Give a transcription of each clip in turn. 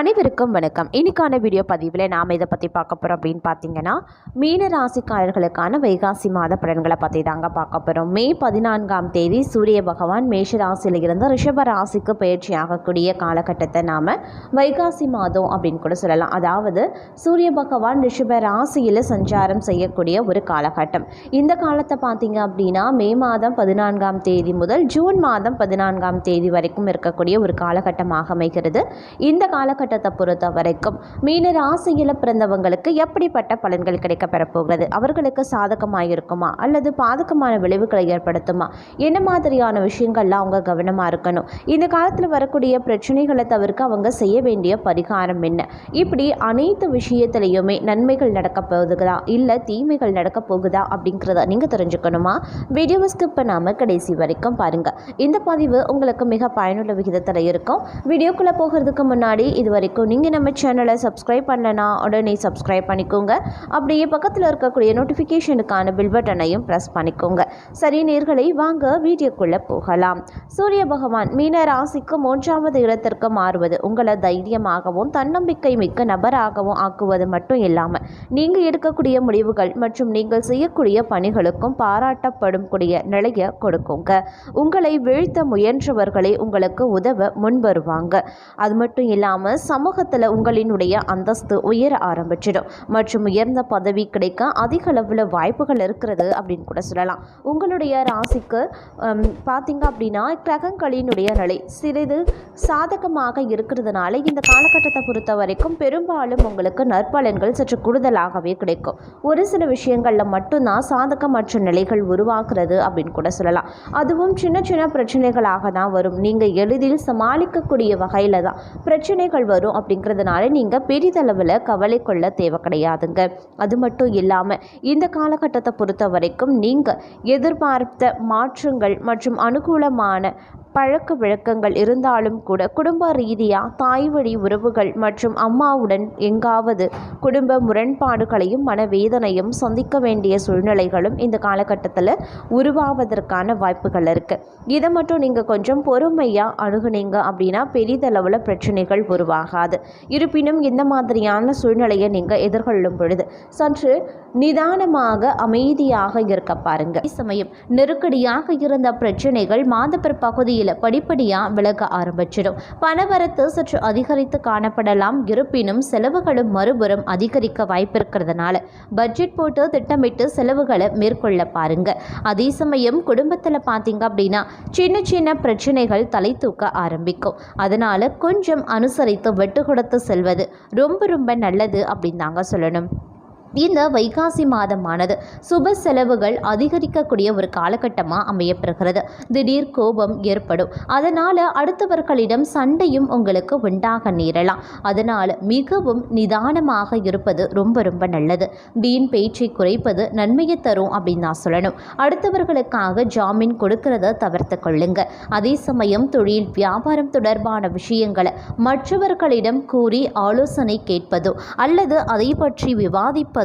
அனைவருக்கும் வணக்கம். இன்னைக்கான வீடியோ பதிவில் நாம் இதை பற்றி பார்க்க போகிறோம் அப்படின்னு பார்த்தீங்கன்னா மீன ராசிக்காரர்களுக்கான வைகாசி மாத பலன்களை பற்றி தாங்க பார்க்க போகிறோம் மே பதினான்காம் தேதி சூரிய பகவான் மேஷ ராசியிலிருந்து ரிஷப ராசிக்கு பயிற்சி ஆகக்கூடிய காலகட்டத்தை நாம் வைகாசி மாதம் அப்படின்னு கூட சொல்லலாம். அதாவது சூரிய பகவான் ரிஷப ராசியில் சஞ்சாரம் செய்யக்கூடிய ஒரு காலகட்டம். இந்த காலத்தை பார்த்தீங்க அப்படின்னா மே மாதம் பதினான்காம் தேதி முதல் ஜூன் மாதம் பதினான்காம் தேதி வரைக்கும் இருக்கக்கூடிய ஒரு காலகட்டமாக அமைகிறது. இந்த மாவட்டத்தை பொறுத்த வரைக்கும் மீன ராசியில் பிறந்தவங்களுக்கு எப்படிப்பட்ட பலன்கள் கிடைக்க பெறப்போகிறது அவர்களுக்கு சாதகமாக இருக்குமா அல்லது பாதகமான விளைவுகளை ஏற்படுத்துமா? என்ன மாதிரியான விஷயங்கள்லாம் அவங்க கவனமாக இருக்கணும்? இந்த காலத்தில் வரக்கூடிய பிரச்சனைகளை தவிர்க்க அவங்க செய்ய வேண்டிய பரிகாரம் என்ன? இப்படி அனைத்து விஷயத்திலையுமே நன்மைகள் நடக்க போகுதா? இல்லை தீமைகள் நடக்க போகுதா? அப்படிங்கிறத நீங்கள் தெரிஞ்சுக்கணுமா? வீடியோவை ஸ்கிப் பண்ணாமல் கடைசி வரைக்கும் பாருங்கள் இந்த பதிவு உங்களுக்கு மிக பயனுள்ள விகிதத்தில் இருக்கும். வீடியோக்குள்ளே போகிறதுக்கு முன்னாடி இதுவரை வரைக்கும் நீங்கள் நம்ம சேனலை சப்ஸ்கிரைப் பண்ணலனா உடனே சப்ஸ்கிரைப் பண்ணிக்கோங்க. அப்படியே பக்கத்தில் இருக்கக்கூடிய நோட்டிஃபிகேஷனுக்கான பில் பட்டனையும் ப்ரெஸ் பண்ணிக்கோங்க. சரி நேர்களை வாங்க வீடியோக்குள்ளே போகலாம். சூரிய பகவான் மீன ராசிக்கு மூன்றாவது இடத்திற்கு மாறுவது உங்களை தைரியமாகவும் தன்னம்பிக்கை மிக்க நபராகவும் ஆக்குவது மட்டும் இல்லாமல் நீங்கள் எடுக்கக்கூடிய முடிவுகள் மற்றும் நீங்கள் செய்யக்கூடிய பணிகளுக்கும் பாராட்டப்படும் கூடிய நிலையை கொடுக்குங்க. உங்களை வீழ்த்த முயன்றவர்களை உங்களுக்கு உதவ முன்வருவாங்க. அது மட்டும் இல்லாமல் சமூகத்தில் உங்களினுடைய அந்தஸ்து உயர ஆரம்பிச்சிடும். மற்றும் உயர்ந்த பதவி கிடைக்க அதிக அளவில் வாய்ப்புகள் இருக்கிறது அப்படின்னு கூட சொல்லலாம். உங்களுடைய ராசிக்கு பார்த்தீங்க அப்படின்னா கிரகங்களினுடைய நிலை சிறிது சாதகமாக இருக்கிறதுனால இந்த காலகட்டத்தை பொறுத்த வரைக்கும் பெரும்பாலும் உங்களுக்கு நற்பலன்கள் சற்று கூடுதலாகவே கிடைக்கும். ஒரு சில விஷயங்களில் மட்டும்தான் சாதகமற்ற நிலைகள் உருவாக்குறது அப்படின்னு கூட சொல்லலாம். அதுவும் சின்ன சின்ன பிரச்சனைகளாக தான் வரும். நீங்கள் எளிதில் சமாளிக்கக்கூடிய வகையில் தான் பிரச்சனைகள் வரும் அப்படிங்கிறதுனால நீங்கள் பெரிதளவில் கவலை கொள்ள தேவை கிடையாதுங்க. அது மட்டும் இல்லாமல் இந்த காலகட்டத்தை பொறுத்த வரைக்கும் நீங்கள் எதிர்பார்த்த மாற்றங்கள் மற்றும் அனுகூலமான பழக்க வழக்கங்கள் இருந்தாலும் கூட குடும்ப ரீதியாக தாய் வழி உறவுகள் மற்றும் அம்மாவுடன் எங்காவது குடும்ப முரண்பாடுகளையும் மனவேதனையும் சந்திக்க வேண்டிய சூழ்நிலைகளும் இந்த காலகட்டத்தில் உருவாவதற்கான வாய்ப்புகள் இருக்குது இதை மட்டும் நீங்கள் கொஞ்சம் பொறுமையாக அணுகுனீங்க அப்படின்னா பெரிதளவில் பிரச்சனைகள் ஆகாது. இருப்பினும் இந்த மாதிரியான சூழ்நிலையை நீங்கள் எதிர்கொள்ளும் பொழுது சற்று நிதானமாக அமைதியாக இருக்க பாருங்க. சமயம் நெருக்கடியாக இருந்த பிரச்சனைகள் மாதப்பர் பகுதியில் படிப்படியாக விலக ஆரம்பிச்சிடும். பணவரத்து சற்று அதிகரித்து காணப்படலாம். இருப்பினும் செலவுகளும் மறுபுறம் அதிகரிக்க வாய்ப்பு இருக்கிறதுனால பட்ஜெட் போட்டு திட்டமிட்டு செலவுகளை மேற்கொள்ள பாருங்க. அதே சமயம் குடும்பத்தில் பார்த்தீங்க அப்படின்னா சின்ன சின்ன பிரச்சனைகள் தலை தூக்க ஆரம்பிக்கும். அதனால கொஞ்சம் அனுசரித்து வெட்டு கொடுத்து செல்வது ரொம்ப ரொம்ப நல்லது அப்படின்னு தாங்க சொல்லணும். இந்த வைகாசி மாதமானது சுப செலவுகள் அதிகரிக்கக்கூடிய ஒரு காலகட்டமாக அமையப்பெறுகிறது. திடீர் கோபம் ஏற்படும். அதனால் அடுத்தவர்களிடம் சண்டையும் உங்களுக்கு உண்டாக நேரலாம். அதனால் மிகவும் நிதானமாக இருப்பது ரொம்ப ரொம்ப நல்லது. வீண் பேச்சை குறைப்பது நன்மையை தரும் அப்படின்னு நான் சொல்லணும். அடுத்தவர்களுக்காக ஜாமீன் கொடுக்கறத தவிர்த்து கொள்ளுங்க. அதே சமயம் தொழில் வியாபாரம் தொடர்பான விஷயங்களை மற்றவர்களிடம் கூறி ஆலோசனை கேட்பதோ அல்லது அதை பற்றி விவாதிப்பது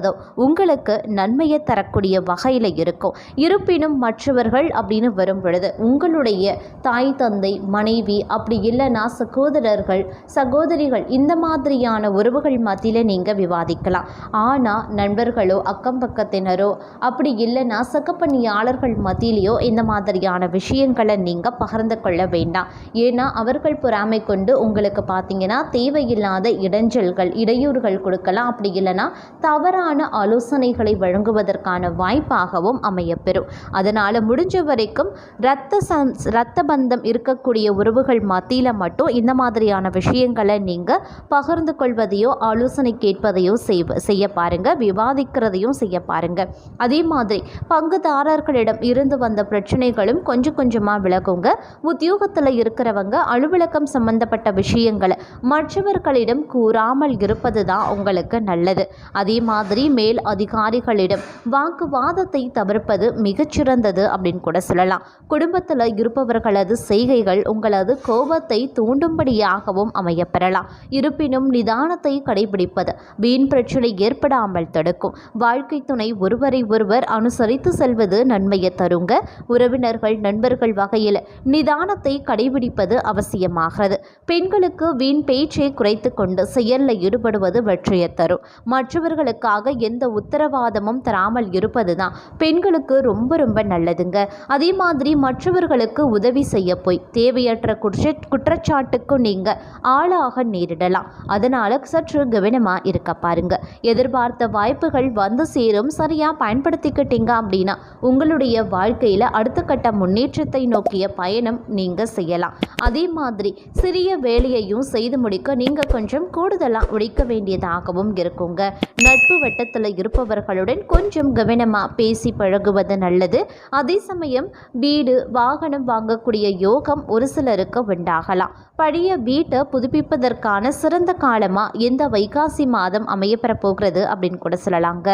உங்களுக்கு நன்மையை தரக்கூடிய வகையில் இருக்கும். இருப்பினும் மற்றவர்கள் அப்படின்னு வரும் பொழுது உங்களுடைய தாய் தந்தை மனைவி அப்படி இல்லைன்னா சகோதரர்கள் சகோதரிகள் இந்த மாதிரியான உறவுகள் மத்தியில் நீங்கள் விவாதிக்கலாம். ஆனால் நண்பர்களோ அக்கம் பக்கத்தினரோ அப்படி இல்லைன்னா சகப்பணியாளர்கள் மத்தியிலையோ இந்த மாதிரியான விஷயங்களை நீங்கள் பகிர்ந்து கொள்ள வேண்டாம். ஏன்னா அவர்கள் பொறாமை கொண்டு உங்களுக்கு பார்த்தீங்கன்னா தேவையில்லாத இடைஞ்சல்கள் இடையூறுகள் கொடுக்கலாம். அப்படி இல்லைன்னா தவறான ஆலோசனைகளை வழங்குவதற்கான வாய்ப்பாகவும் அமையப்பெறும். அதனால் முடிஞ்ச வரைக்கும் இரத்த சம் இரத்த பந்தம் இருக்கக்கூடிய உறவுகள் மத்தியில் மட்டும் இந்த மாதிரியான விஷயங்களை நீங்கள் பகிர்ந்து கொள்வதையோ ஆலோசனை கேட்பதையோ செய்வ செய்ய பாருங்க. விவாதிக்கிறதையும் செய்ய பாருங்க. அதே மாதிரி பங்குதாரர்களிடம் இருந்து வந்த பிரச்சனைகளும் கொஞ்சம் கொஞ்சமாக விலகுங்க. உத்தியோகத்தில் இருக்கிறவங்க அலுவலகம் சம்பந்தப்பட்ட விஷயங்களை மற்றவர்களிடம் கூறாமல் இருப்பது தான் உங்களுக்கு நல்லது. அதே மாதிரி மாதிரி மேல் அதிகாரிகளிடம் வாக்குவாதத்தை தவிர்ப்பது மிகச்சிறந்தது அப்படின்னு கூட சொல்லலாம். குடும்பத்தில் இருப்பவர்களது செய்கைகள் உங்களது கோபத்தை தூண்டும்படியாகவும் அமையப்பெறலாம். இருப்பினும் நிதானத்தை கடைபிடிப்பது வீண் பிரச்சனை ஏற்படாமல் தடுக்கும். வாழ்க்கை துணை ஒருவரை ஒருவர் அனுசரித்து செல்வது நன்மையை தருங்க. உறவினர்கள் நண்பர்கள் வகையில் நிதானத்தை கடைபிடிப்பது அவசியமாகிறது. பெண்களுக்கு வீண் பேச்சை குறைத்து கொண்டு செயலில் ஈடுபடுவது வெற்றியை தரும். மற்றவர்களுக்காக எந்த உத்தரவாதமும் தராமல் இருப்பது தான் பெண்களுக்கு ரொம்ப ரொம்ப நல்லதுங்க. அதே மாதிரி மற்றவர்களுக்கு உதவி செய்ய போய் தேவையற்ற குற்ற குற்றச்சாட்டுக்கும் நீங்கள் ஆளாக நேரிடலாம். அதனால் சற்று கவனமாக இருக்க பாருங்க. எதிர்பார்த்த வாய்ப்புகள் வந்து சேரும். சரியாக பயன்படுத்திக்கிட்டீங்க அப்படின்னா உங்களுடைய வாழ்க்கையில் அடுத்த கட்ட முன்னேற்றத்தை நோக்கிய பயணம் நீங்கள் செய்யலாம். அதே மாதிரி சிறிய வேலையையும் செய்து முடிக்க நீங்கள் கொஞ்சம் கூடுதலாக உழைக்க வேண்டியதாகவும் இருக்குங்க. நட்பு கட்டத்தில் இருப்பவர்களுடன் கொஞ்சம் கவனமாக பேசி பழகுவது நல்லது. அதே சமயம் வீடு வாகனம் வாங்கக்கூடிய யோகம் ஒரு சிலருக்கு உண்டாகலாம். பழைய வீட்டை புதுப்பிப்பதற்கான சிறந்த காலமாக எந்த வைகாசி மாதம் அமையப்பெற போகிறது அப்படின்னு கூட சொல்லலாங்க.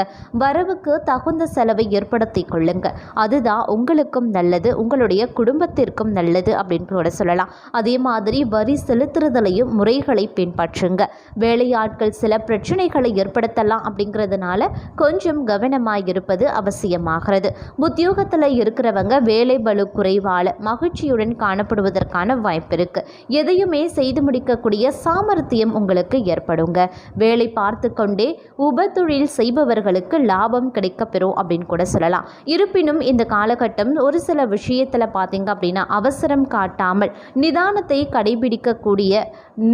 வரவுக்கு தகுந்த செலவை ஏற்படுத்தி கொள்ளுங்க. அதுதான் உங்களுக்கும் நல்லது உங்களுடைய குடும்பத்திற்கும் நல்லது அப்படின்னு கூட சொல்லலாம். அதே மாதிரி வரி செலுத்துறதுலையும் முறைகளை பின்பற்றுங்க. வேலையாட்கள் சில பிரச்சனைகளை ஏற்படுத்தலாம் அப்படிங்கிறது இருக்கிறதுனால கொஞ்சம் கவனமாக இருப்பது அவசியமாகிறது. உத்தியோகத்தில் இருக்கிறவங்க வேலை பலு குறைவால மகிழ்ச்சியுடன் காணப்படுவதற்கான வாய்ப்பு இருக்கு. எதையுமே செய்து முடிக்கக்கூடிய சாமர்த்தியம் உங்களுக்கு ஏற்படுங்க. வேலை பார்த்து கொண்டே உபத்தொழில் செய்பவர்களுக்கு லாபம் கிடைக்கப்பெறும் அப்படின்னு கூட சொல்லலாம். இருப்பினும் இந்த காலகட்டம் ஒரு சில விஷயத்தில் பார்த்தீங்க அப்படின்னா அவசரம் காட்டாமல் நிதானத்தை கடைபிடிக்கக்கூடிய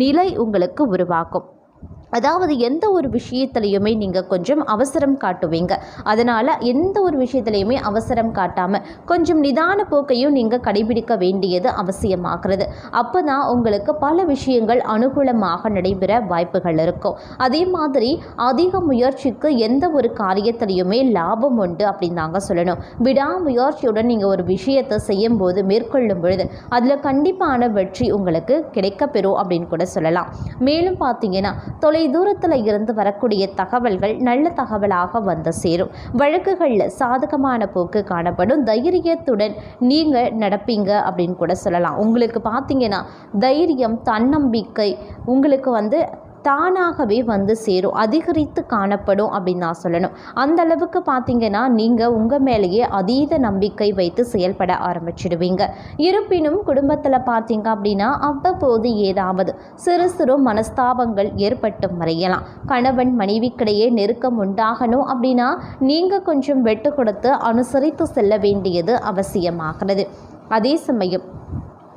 நிலை உங்களுக்கு உருவாக்கும். அதாவது எந்த ஒரு விஷயத்துலையுமே நீங்கள் கொஞ்சம் அவசரம் காட்டுவீங்க. அதனால் எந்த ஒரு விஷயத்துலையுமே அவசரம் காட்டாமல் கொஞ்சம் நிதான போக்கையும் நீங்கள் கடைபிடிக்க வேண்டியது அவசியமாகிறது. அப்போ தான் உங்களுக்கு பல விஷயங்கள் அனுகூலமாக நடைபெற வாய்ப்புகள் இருக்கும். அதே மாதிரி அதிக முயற்சிக்கு எந்த ஒரு காரியத்திலையுமே லாபம் உண்டு அப்படின்னு தாங்க சொல்லணும். விடாமுயற்சியுடன் நீங்கள் ஒரு விஷயத்தை செய்யும் போது மேற்கொள்ளும் பொழுது அதில் கண்டிப்பான வெற்றி உங்களுக்கு கிடைக்கப்பெறும் அப்படின்னு கூட சொல்லலாம். மேலும் பார்த்தீங்கன்னா தொலை தூரத்தில் இருந்து வரக்கூடிய தகவல்கள் நல்ல தகவலாக வந்து சேரும். வழக்குகளில் சாதகமான போக்கு காணப்படும். தைரியத்துடன் நீங்கள் நடப்பீங்க அப்படின்னு கூட சொல்லலாம். உங்களுக்கு பார்த்தீங்கன்னா தைரியம் தன்னம்பிக்கை உங்களுக்கு வந்து தானாகவே வந்து சேரும் அதிகரித்து காணப்படும் அப்படின்னு நான் சொல்லணும். அந்த அளவுக்கு பார்த்தீங்கன்னா நீங்கள் உங்கள் மேலேயே அதீத நம்பிக்கை வைத்து செயல்பட ஆரம்பிச்சிடுவீங்க. இருப்பினும் குடும்பத்தில் பார்த்தீங்க அப்படின்னா அவ்வப்போது ஏதாவது சிறு சிறு மனஸ்தாபங்கள் ஏற்பட்டு மறையலாம். கணவன் மனைவிக்கிடையே நெருக்கம் உண்டாகணும் அப்படின்னா நீங்கள் கொஞ்சம் வெட்டு கொடுத்து அனுசரித்து செல்ல வேண்டியது அவசியமாகிறது. அதே சமயம்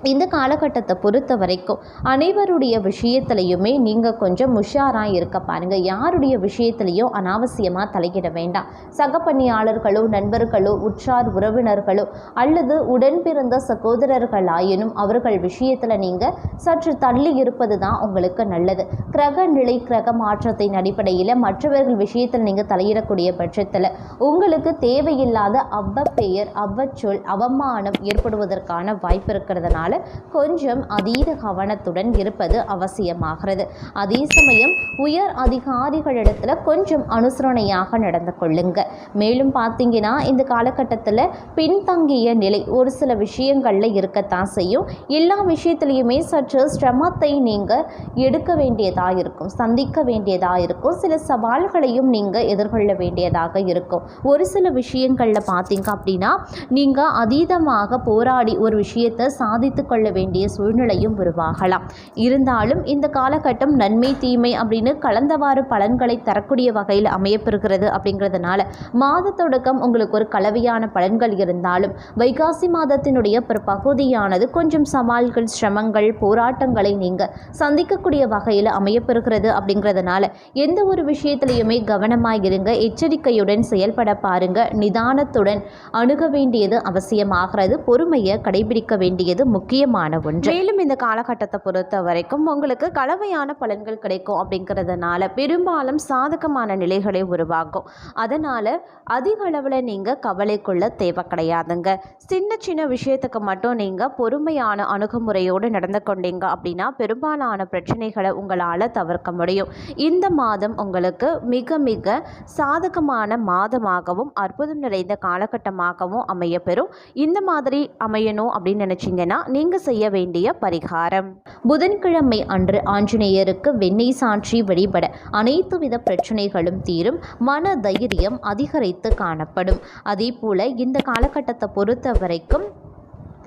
இந்த காலகட்டத்தை பொறுத்த வரைக்கும் அனைவருடைய விஷயத்துலையுமே நீங்கள் கொஞ்சம் உஷாராக இருக்க பாருங்கள் யாருடைய விஷயத்துலையும் அனாவசியமாக தலையிட வேண்டாம். சக பணியாளர்களோ நண்பர்களோ உற்றார் உறவினர்களோ அல்லது உடன் பிறந்த சகோதரர்களாயினும் அவர்கள் விஷயத்தில் நீங்கள் சற்று தள்ளி இருப்பது தான் உங்களுக்கு நல்லது. கிரக நிலை கிரக மாற்றத்தின் அடிப்படையில் மற்றவர்கள் விஷயத்தில் நீங்கள் தலையிடக்கூடிய பட்சத்தில் உங்களுக்கு தேவையில்லாத அவ்வப்பெயர் அவ்வச்சொல் அவமானம் ஏற்படுவதற்கான வாய்ப்பு இருக்கிறதுனால கொஞ்சம் அதீத கவனத்துடன் இருப்பது அவசியமாகிறது. அதே சமயம் உயர் அதிகாரிகளிடத்தில் கொஞ்சம் அனுசரணையாக நடந்து கொள்ளுங்க. மேலும் பார்த்தீங்கன்னா இந்த காலகட்டத்தில் பின்தங்கிய நிலை ஒரு சில விஷயங்களில் இருக்கத்தான் செய்யும். எல்லா விஷயத்துலையுமே சற்று சிரமத்தை நீங்கள் எடுக்க வேண்டியதாக இருக்கும். சந்திக்க வேண்டியதாக இருக்கும். சில சவால்களையும் நீங்கள் எதிர்கொள்ள வேண்டியதாக இருக்கும். ஒரு சில விஷயங்களில் பார்த்தீங்க அப்படின்னா நீங்கள் அதீதமாக போராடி ஒரு விஷயத்தை சாதித்து கொள்ள வேண்டிய சூழ்நிலையும் உருவாகலாம். இருந்தாலும் இந்த காலகட்டம் நன்மை தீமை அப்படின்னு கலந்தவாறு பலன்களை தரக்கூடிய வகையில் அமையப்பெறுகிறது அப்படிங்கிறதுனால மாத தொடக்கம் உங்களுக்கு ஒரு கலவையான பலன்கள் இருந்தாலும் வைகாசி மாதத்தினுடைய ஒரு பகுதியானது கொஞ்சம் சவால்கள் சிரமங்கள் போராட்டங்களை நீங்கள் சந்திக்கக்கூடிய வகையில் அமையப்பெறுகிறது அப்படிங்கிறதுனால எந்த ஒரு விஷயத்திலையுமே கவனமாக இருங்க எச்சரிக்கையுடன் செயல்பட பாருங்க நிதானத்துடன் அணுக வேண்டியது அவசியமாகிறது பொறுமையை கடைபிடிக்க வேண்டியது முக்கியம். முக்கியமான ஒன்று. மேலும் இந்த காலகட்டத்தை பொறுத்த வரைக்கும் உங்களுக்கு கலவையான பலன்கள் கிடைக்கும் அப்படிங்கிறதுனால பெரும்பாலும் சாதகமான நிலைகளை உருவாகும் அதனால் அதிக அளவில் நீங்கள் கவலைக்குள்ள தேவை கிடையாதுங்க. சின்ன சின்ன விஷயத்துக்கு மட்டும் நீங்கள் பொறுமையான அணுகுமுறையோடு நடந்து கொண்டீங்க அப்படின்னா பெரும்பாலான பிரச்சனைகளை உங்களால் தவிர்க்க முடியும். இந்த மாதம் உங்களுக்கு மிக மிக சாதகமான மாதமாகவும் அற்புதம் நிறைந்த காலகட்டமாகவும் அமையப்பெறும். இந்த மாதிரி அமையணும் அப்படின்னு நினச்சிங்கன்னா நீங்கள் செய்ய வேண்டிய பரிகாரம். புதன்கிழமை அன்று ஆஞ்சநேயருக்கு வெண்ணெய் சாற்றி வழிபட அனைத்து வித பிரச்சனைகளும் தீரும் மன தைரியம் அதிகரித்து காணப்படும். அதே போல இந்த காலகட்டத்தை பொறுத்த வரைக்கும்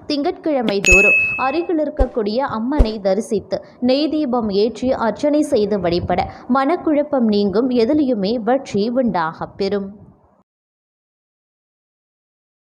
திங்கட்கிழமை தோறும் அருகில் இருக்கக்கூடிய அம்மனை தரிசித்து நெய் தீபம் ஏற்றி அர்ச்சனை செய்து வழிபட மனக்குழப்பம் நீங்கும் எதிலையுமே வெற்றி உண்டாகப் பெறும்.